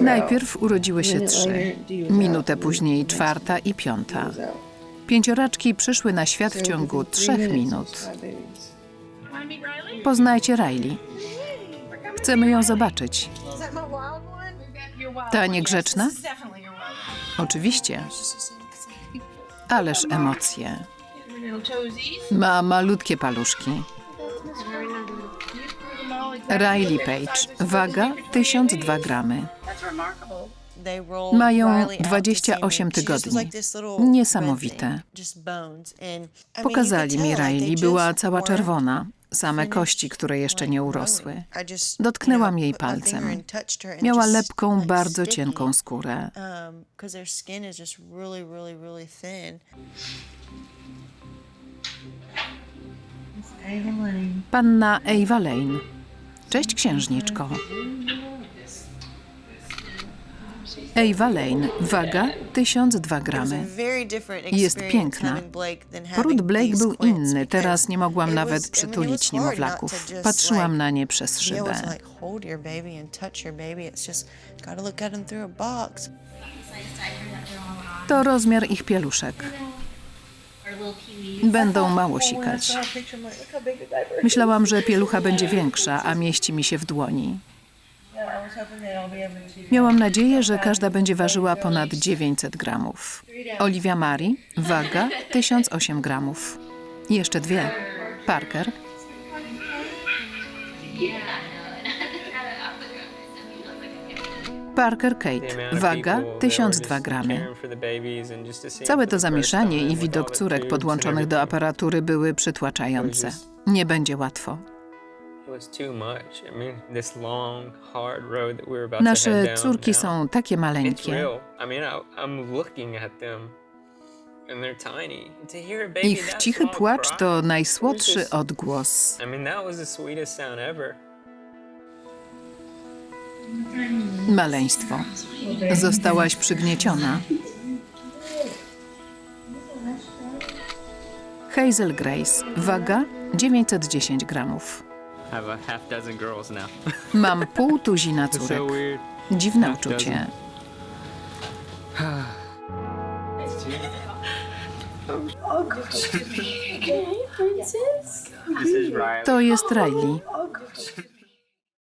Najpierw urodziły się trzy, minutę później czwarta i piąta. Pięcioraczki przyszły na świat w ciągu trzech minut. Poznajcie Riley. Chcemy ją zobaczyć. Ta niegrzeczna? Oczywiście. Ależ emocje. Ma malutkie paluszki. Riley Page. Waga 1002 gramy. Mają 28 tygodni. Niesamowite. Pokazali mi Riley. Była cała czerwona. Same kości, które jeszcze nie urosły. Dotknęłam jej palcem. Miała lepką, bardzo cienką skórę. Panna Eva Lane. Cześć, księżniczko. Ewa Lane. Waga 1002 gramy. Jest piękna. Poród Blake był inny. Teraz nie mogłam nawet przytulić niemowlaków. Patrzyłam na nie przez szybę. To rozmiar ich pieluszek. Będą mało sikać. Myślałam, że pielucha będzie większa, a mieści mi się w dłoni. Miałam nadzieję, że każda będzie ważyła ponad 900 gramów. Olivia Mari, waga 1008 gramów. Jeszcze dwie. Parker, Parker Kate, waga 1002 gramy. Całe to zamieszanie i widok córek podłączonych do aparatury były przytłaczające. Nie będzie łatwo. Nasze córki są takie maleńkie. Ich cichy płacz to najsłodszy odgłos. Maleństwo. Zostałaś przygnieciona. Hazel Grace, waga 910 gramów. Mam pół tuzina córek. Dziwne uczucie. To jest Riley.